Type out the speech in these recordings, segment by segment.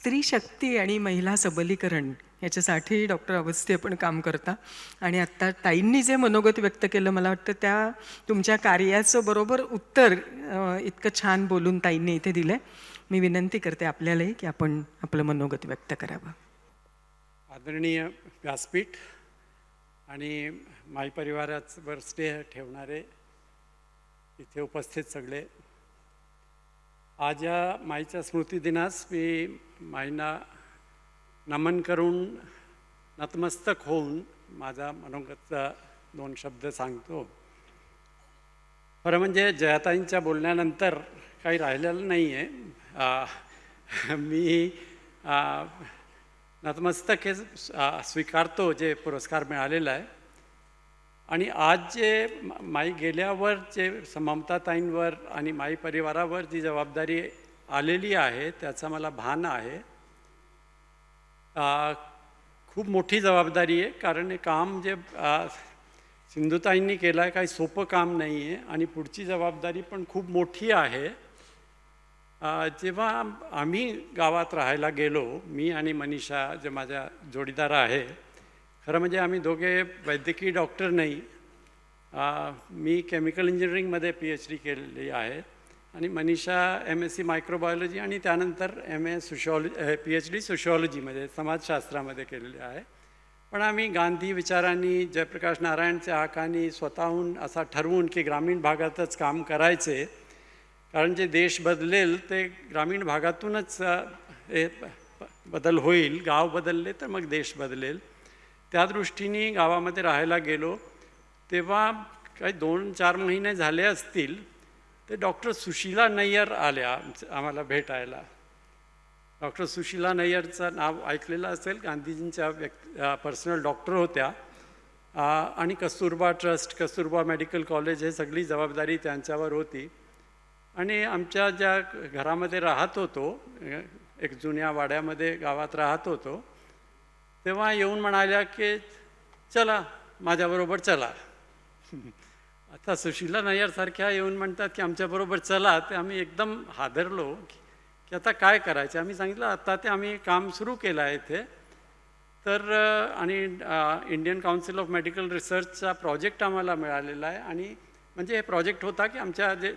स्त्री शक्ती आणि महिला सबलीकरण याच्यासाठी डॉक्टर अवस्थी आपण काम करता. आणि आत्ता ताईंनी जे मनोगत व्यक्त केलं मला वाटतं त्या तुमच्या कार्याचं बरोबर उत्तर इतकं छान बोलून ताईंनी इथे दिलं आहे मी विनंती करते आपल्यालाही की आपण आपलं मनोगत व्यक्त करावं. आदरणीय व्यासपीठ आणि माई परिवारावर स्नेह ठेवणारे इथे उपस्थित सगळे आज या माईच्या स्मृतिदिनास मी माईंना नमन करून नतमस्तक होऊन माझा मनोगतचा दोन शब्द सांगतो. खरं म्हणजे जयाताईंच्या बोलण्यानंतर काही राहिलेलं नाही आहे मी नतमस्तक हे स्वीकारतो जे पुरस्कार मिळालेला आहे. आणि आज जे माई गेल्यावर जे ममताताईंवर आणि माई परिवारावर जी जबाबदारी आलेली आहे त्याचा मला भान आहे. खूप मोठी जबाबदारी आहे कारण हे काम जे सिंधुताईंनी केलं आहे काही सोपं काम नाही आहे आणि पुढची जबाबदारी पण खूप मोठी आहे. जेव्हा आम्ही गावात राहायला गेलो मी आणि मनीषा जे माझ्या जोडीदार आहे खरं म्हणजे आम्ही दोघे वैद्यकीय डॉक्टर नाही. मी केमिकल इंजिनिअरिंगमध्ये पी एच डी केलेली आहे. आणि Manisha M S C microbiology आणि त्यानंतर M A sociology P H D सोशॉलॉजीमध्ये समाजशास्त्रामध्ये केलेली आहे. पण आम्ही गांधी विचारांनी जयप्रकाश नारायणच्या हाकानी स्वतःहून असा ठरवून की ग्रामीण भागातच काम करायचे. कारण जे देश बदलेल ते ग्रामीण भागातूनच हे बदल होईल. गाव बदलले तर मग देश बदलेल. त्या दृष्टीने गावामध्ये राहायला गेलो. तेव्हा काही दोन चार महिने झाले असतील ते डॉक्टर सुशीला नय्यर आल्या आम्हाला भेटायला. डॉक्टर सुशीला नय्यरचं नाव ऐकलेलं असेल गांधीजींच्या व्यक् पर्सनल डॉक्टर होत्या. आणि Kasturba trust Kasturba medical college हे सगळी जबाबदारी त्यांच्यावर होती. आणि आमच्या ज्या घरामध्ये राहत होतो एक जुन्या वाड्यामध्ये गावात राहत होतो तेव्हा येऊन म्हणाल्या की चला माझ्याबरोबर चला. आता सुशीला नायरसारख्या येऊन म्हणतात की आमच्याबरोबर चला. ते आम्ही एकदम हादरलो की की आता काय करायचं? आम्ही सांगितलं आता ते आम्ही काम सुरू केलं आहे इथे. तर आणि इंडियन काउन्सिल ऑफ मेडिकल रिसर्चचा प्रोजेक्ट आम्हाला मिळालेला आहे. आणि म्हणजे हे प्रोजेक्ट होता की आमच्या जे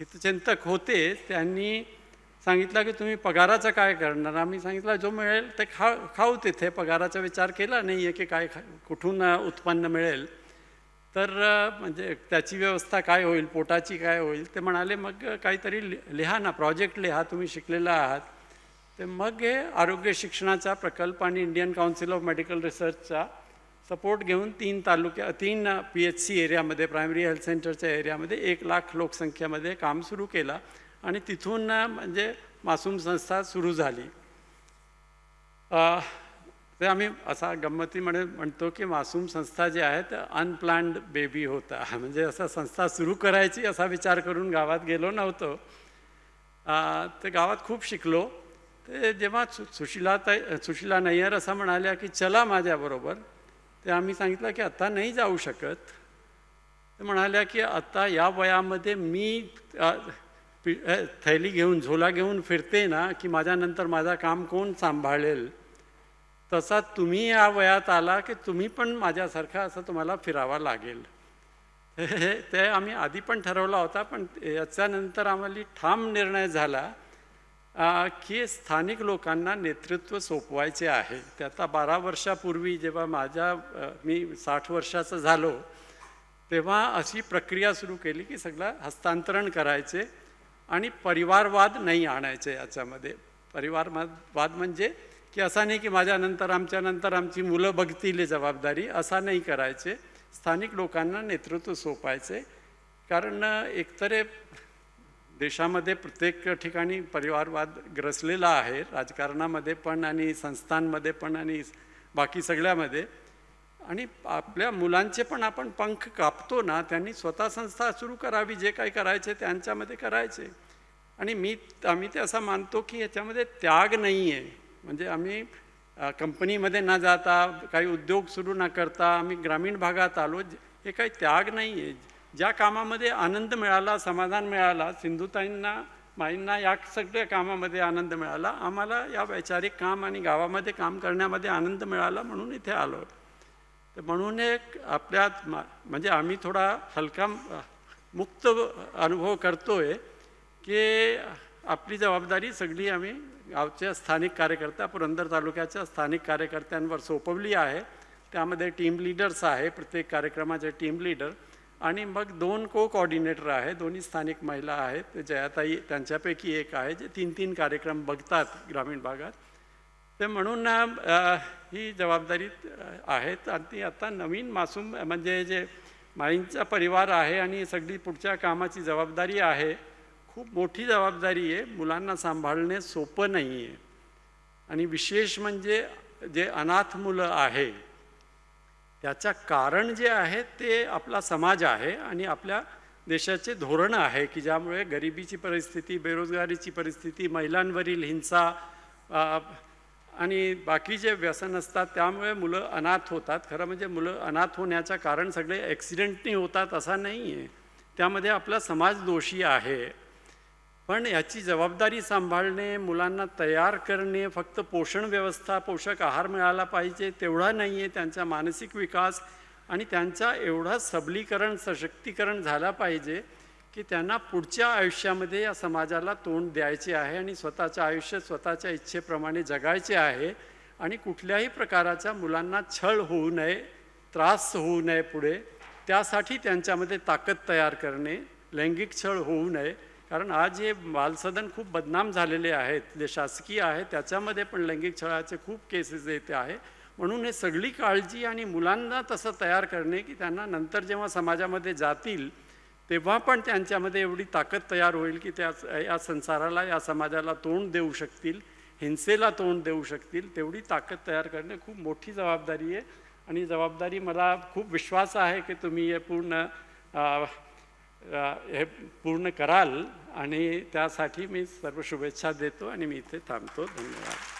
हितचिंतक होते त्यांनी सांगितलं की तुम्ही पगाराचं काय करणार? आम्ही सांगितलं जो मिळेल ते खा खाऊ तिथे. पगाराचा विचार केला नाही आहे की काय खा कुठून उत्पन्न मिळेल? तर म्हणजे त्याची व्यवस्था काय होईल पोटाची काय होईल? ते म्हणाले मग काहीतरी लि लिहा ना प्रोजेक्ट लिहा तुम्ही शिकलेला आहात. ते मग हे आरोग्य शिक्षणाचा प्रकल्प आणि इंडियन काउन्सिल ऑफ मेडिकल रिसर्चचा सपोर्ट घेऊन तीन तालुक्या तीन पी एच सी एरियामध्ये प्रायमरी हेल्थ सेंटरच्या एरियामध्ये एक लाख लोकसंख्येमध्ये काम सुरू केलं. आणि तिथून म्हणजे मासूम संस्था सुरू झाली. ते आम्ही असा गंमती म्हणे म्हणतो की मासूम संस्था जे आहे तर अनप्लॅन्ड बेबी होता. म्हणजे असं संस्था सुरू करायची असा विचार करून गावात गेलो नव्हतो. ते गावात खूप शिकलो. ते जेव्हा सु सुशिला ताई सुशिला नय्यर असं म्हणाल्या की चला माझ्याबरोबर ते आम्ही सांगितलं की आत्ता नाही जाऊ शकत. ते म्हणाल्या की आत्ता या वयामध्ये मी पि- थैली घेऊन झोला घेऊन फिरते ना की माझ्यानंतर माझा काम कोण सांभाळेल? तसा तुम्ही या वयात आला की तुम्ही पण माझ्यासारखा असं तुम्हाला फिरावा लागेल. ते आम्ही आधी पण ठरवला होता पण याच्यानंतर आम्हाला ठाम निर्णय झाला की स्थानिक लोकांना नेतृत्व सोपवायचे आहे. ते आता बारा वर्षापूर्वी जेव्हा माझ्या मी साठ वर्षाचं झालो तेव्हा अशी प्रक्रिया सुरू केली की सगळं हस्तांतरण करायचे. आणि परिवारवाद नाही आणायचे याच्यामध्ये. परिवारवाद म्हणजे की असा नाही की माझ्यानंतर आमच्यानंतर आमची मुलं बघतील जबाबदारी असा नाही करायचे. स्थानिक लोकांना नेतृत्व सोपायचे. कारण एकतरे एकतर देशामध्ये प्रत्येक ठिकाणी परिवारवाद ग्रसलेला आहे राजकारणामध्ये पण आणि संस्थांमध्ये पण आणि बाकी सगळ्यामध्ये. आणि आपल्या मुलांचे पण आपण पंख कापतो ना त्यांनी स्वतः संस्था सुरू करावी जे काही करायचे त्यांच्यामध्ये करायचे. आणि मी आम्ही ते असं मानतो की याच्यामध्ये त्याग नाही आहे म्हणजे आम्ही कंपनीमध्ये न जाता काही उद्योग सुरू न करता आम्ही ग्रामीण भागात आलो हे काही त्याग नाही आहे ज्या कामामध्ये आनंद मिळाला समाधान मिळाला सिंधुताईंना माईंना या सगळ्या कामामध्ये आनंद मिळाला आम्हाला या वैचारिक काम आणि गावामध्ये काम करण्यामध्ये आनंद मिळाला म्हणून इथे आलो म्हणून एक आपल्यात मा- म्हणजे आम्ही थोडा हलका मुक्त अनुभव करतोय की आपली जबाबदारी सगळी आम्ही गावच्या स्थानिक कार्यकर्ता पुरंदर तालुक्याच्या स्थानिक कार्यकर्त्यांवर सोपवली आहे. त्यामध्ये टीम लीडर्स आहे प्रत्येक कार्यक्रमाचे टीम लीडर आणि मग दोन को कॉर्डिनेटर आहे दोन्ही स्थानिक महिला आहेत. जयाताई त्यांच्यापैकी एक आहे जे तीन तीन कार्यक्रम बघतात ग्रामीण भागात. ते म्हणून ही जबाबदारी आहेत. आणि ती आता नवीन मासूम म्हणजे जे माईंचा परिवार आहे आणि सगळी पुढच्या कामाची जबाबदारी आहे खूप मोठी जबाबदारी आहे. मुलांना सांभाळणे सोपं नाही आहे आणि विशेष म्हणजे जे अनाथ मुलं आहे त्याचं कारण जे आहे ते आपला समाज आहे आणि आपल्या देशाचे धोरण आहे की ज्यामुळे गरिबीची परिस्थिती बेरोजगारीची परिस्थिती महिलांवरील हिंसा आणि बाकी जे व्यसन असतात त्यामुळे मुलं अनाथ होतात. खरं म्हणजे मुलं अनाथ होण्याचं कारण सगळे ॲक्सिडेंटनी होतात असा नाही आहे त्यामध्ये आपला समाज दोषी आहे. पण याची जबाबदारी सांभाळणे मुलांना तयार करणे फक्त पोषण व्यवस्था पोषक आहार मिळाला पाहिजे तेवढा नाही आहे त्यांचा मानसिक विकास. आणि त्यांचा एवढा सबलीकरण सशक्तीकरण झाला पाहिजे की त्यांना पुढच्या आयुष्यामध्ये या समाजाला तोंड द्यायचे आहे आणि स्वतःचं आयुष्य स्वतःच्या इच्छेप्रमाणे जगायचे आहे आणि कुठल्याही प्रकाराच्या मुलांना छळ होऊ नये त्रास होऊ नये पुढे त्यासाठी त्यांच्यामध्ये ताकद तयार करणे लैंगिक छळ होऊ नये. कारण आज हे बालसदन खूप बदनाम झालेले आहेत जे शासकीय आहे त्याच्यामध्ये पण लैंगिक छळाचे खूप केसेस येते आहे. म्हणून हे सगळी काळजी आणि मुलांना तसं तयार करणे की त्यांना नंतर जेव्हा समाजामध्ये जातील तेव्हा पण त्यांच्यामध्ये एवढी ताकद तयार होईल की त्या या संसाराला या समाजाला तोंड देऊ शकतील हिंसेला तोंड देऊ शकतील तेवढी ताकद तयार करणे खूप मोठी जबाबदारी आहे. आणि जबाबदारी मला खूप विश्वास आहे की तुम्ही हे पूर्ण हे पूर्ण कराल. आणि त्यासाठी मी सर्व शुभेच्छा देतो आणि मी इथे थांबतो. धन्यवाद.